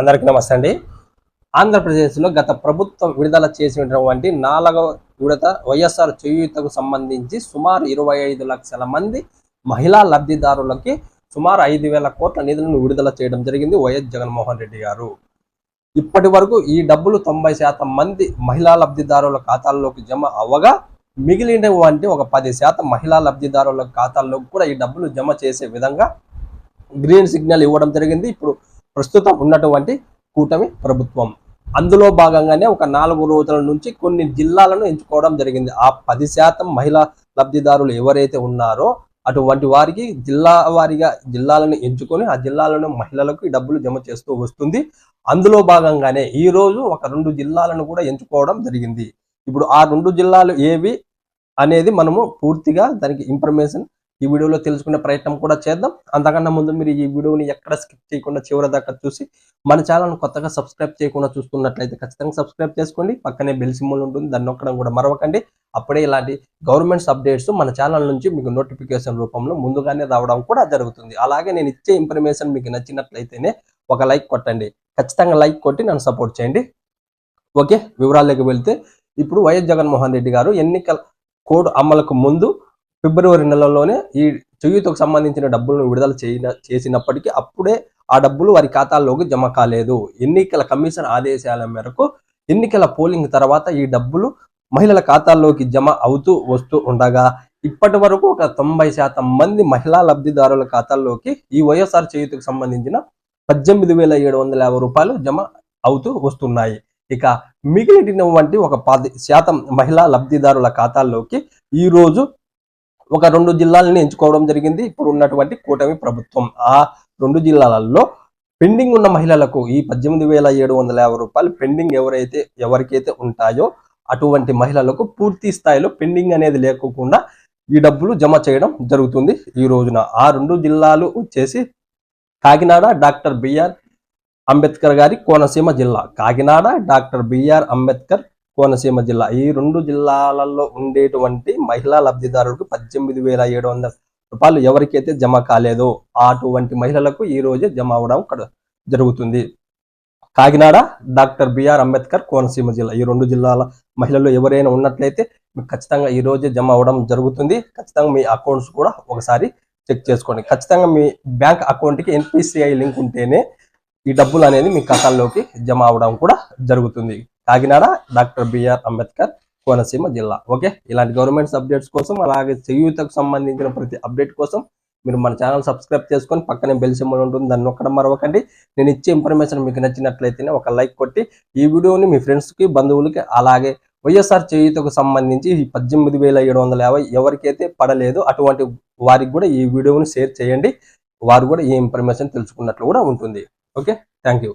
అందరికీ నమస్తే అండి. ఆంధ్రప్రదేశ్లో గత ప్రభుత్వం విడుదల చేసినటువంటి నాలుగవ విడత వైఎస్ఆర్ చేయూతకు సంబంధించి సుమారు ఇరవై ఐదు లక్షల మంది మహిళా లబ్ధిదారులకి సుమారు ఐదు వేల కోట్ల నిధులను విడుదల చేయడం జరిగింది వైఎస్ జగన్మోహన్ రెడ్డి గారు. ఇప్పటి వరకు ఈ డబ్బులు తొంభై శాతం మంది మహిళా లబ్ధిదారుల ఖాతాల్లోకి జమ అవ్వగా మిగిలినటువంటి ఒక పది శాతం మహిళా లబ్ధిదారుల ఖాతాల్లోకి కూడా ఈ డబ్బులు జమ చేసే విధంగా గ్రీన్ సిగ్నల్ ఇవ్వడం జరిగింది. ఇప్పుడు ప్రస్తుతం ఉన్నటువంటి కూటమి ప్రభుత్వం. అందులో భాగంగానే ఒక నాలుగు రోజుల నుంచి కొన్ని జిల్లాలను ఎంచుకోవడం జరిగింది. ఆ పది శాతం మహిళా లబ్ధిదారులు ఎవరైతే ఉన్నారో అటువంటి వారికి జిల్లా వారిగా జిల్లాలను ఎంచుకొని ఆ జిల్లాలను మహిళలకు డబ్బులు జమ చేస్తూ వస్తుంది. అందులో భాగంగానే ఈ రోజు ఒక రెండు జిల్లాలను కూడా ఎంచుకోవడం జరిగింది. ఇప్పుడు ఆ రెండు జిల్లాలు ఏవి అనేది మనము పూర్తిగా దానికి ఇన్ఫర్మేషన్ ఈ వీడియోలో తెలుసుకునే ప్రయత్నం కూడా చేద్దాం. అంతకన్నా ముందు మీరు ఈ వీడియోని ఎక్కడ స్కిప్ చేయకుండా చివరి దాకా చూసి మన ఛానల్ కొత్తగా సబ్స్క్రైబ్ చేయకుండా చూస్తున్నట్లయితే ఖచ్చితంగా సబ్స్క్రైబ్ చేసుకోండి. పక్కనే బెల్ సింబల్ ఉంటుంది దాన్ని నొక్కడం కూడా మరవకండి. అప్పుడే ఇలాంటి గవర్నమెంట్స్ అప్డేట్స్ మన ఛానల్ నుంచి మీకు నోటిఫికేషన్ రూపంలో ముందుగానే రావడం కూడా జరుగుతుంది. అలాగే నేను ఇచ్చే ఇన్ఫర్మేషన్ మీకు నచ్చినట్లయితేనే ఒక లైక్ కొట్టండి. ఖచ్చితంగా లైక్ కొట్టి నన్ను సపోర్ట్ చేయండి. ఓకే వివరాల్లోకి వెళ్తే ఇప్పుడు వైఎస్ జగన్మోహన్ రెడ్డి గారు ఎన్నికల కోడ్ అమలుకు ముందు ఫిబ్రవరి నెలలోనే ఈ చేయూతకు సంబంధించిన డబ్బులను విడుదల చేసినప్పటికీ అప్పుడే ఆ డబ్బులు వారి ఖాతాల్లోకి జమ కాలేదు. ఎన్నికల కమిషన్ ఆదేశాల మేరకు ఎన్నికల పోలింగ్ తర్వాత ఈ డబ్బులు మహిళల ఖాతాల్లోకి జమ అవుతూ వస్తూ ఉండగా ఇప్పటి వరకు ఒక తొంభై శాతం మంది మహిళా లబ్ధిదారుల ఖాతాల్లోకి ఈ వైఎస్ఆర్ చేయూతకు సంబంధించిన పద్దెనిమిది వేల ఏడు వందల యాభై రూపాయలు జమ అవుతూ వస్తున్నాయి. ఇక మిగిలినటువంటి ఒక పది శాతం మహిళా లబ్ధిదారుల ఖాతాల్లోకి ఈరోజు ఒక రెండు జిల్లాలని ఎంచుకోవడం జరిగింది. ఇప్పుడు ఉన్నటువంటి కూటమి ప్రభుత్వం. ఆ రెండు జిల్లాలలో పెండింగ్ ఉన్న మహిళలకు ఈ పద్దెనిమిది వేల ఏడు వందల యాభై రూపాయలు పెండింగ్ ఎవరైతే ఎవరికైతే ఉంటాయో అటువంటి మహిళలకు పూర్తి స్థాయిలో పెండింగ్ అనేది లేకోకుండా ఈ డబ్బులు జమ చేయడం జరుగుతుంది. ఈ రోజున ఆ రెండు జిల్లాలు వచ్చేసి కాకినాడ డాక్టర్ బిఆర్ అంబేద్కర్ గారి కోనసీమ జిల్లా. కాకినాడ డాక్టర్ బిఆర్ అంబేద్కర్ కోనసీమ జిల్లా. ఈ రెండు జిల్లాలలో ఉండేటువంటి మహిళా లబ్ధిదారులకు పద్దెనిమిది వేల ఏడు వందల రూపాయలు ఎవరికైతే జమ కాలేదో అటువంటి మహిళలకు ఈ రోజే జమ అవడం జరుగుతుంది. కాకినాడ డాక్టర్ బిఆర్ అంబేద్కర్ కోనసీమ జిల్లా. ఈ రెండు జిల్లాల మహిళలు ఎవరైనా ఉన్నట్లయితే మీకు ఖచ్చితంగా ఈ రోజే జమ అవడం జరుగుతుంది. ఖచ్చితంగా మీ అకౌంట్స్ కూడా ఒకసారి చెక్ చేసుకోండి. ఖచ్చితంగా మీ బ్యాంక్ అకౌంట్కి ఎన్పిసిఐ లింక్ ఉంటేనే ఈ డబ్బులు అనేది మీ ఖాతాల్లోకి జమ అవడం కూడా జరుగుతుంది. కాకినాడ డాక్టర్ బిఆర్ అంబేద్కర్ కోనసీమ జిల్లా. ఓకే? ఇలాంటి గవర్నమెంట్స్ అప్డేట్స్ కోసం అలాగే చేయూతకు సంబంధించిన ప్రతి అప్డేట్ కోసం మీరు మన ఛానల్ సబ్స్క్రైబ్ చేసుకొని పక్కనే బెల్ సింబల్ ఉంటుంది. దాన్ని నొక్కడం మరవకండి. నేను ఇచ్చే ఇన్ఫర్మేషన్ మీకు నచ్చినట్లయితేనే ఒక లైక్ కొట్టి ఈ వీడియోని మీ ఫ్రెండ్స్కి బంధువులకి అలాగే వైఎస్ఆర్ చేయూతకు సంబంధించి ఈ పద్దెనిమిది వేల ఏడు వందల యాభై ఎవరికైతే పడలేదు అటువంటి వారికి కూడా ఈ వీడియోని షేర్ చేయండి. వారు కూడా ఈ ఇన్ఫర్మేషన్ తెలుసుకున్నట్లు కూడా ఉంటుంది. ఓకే? Thank you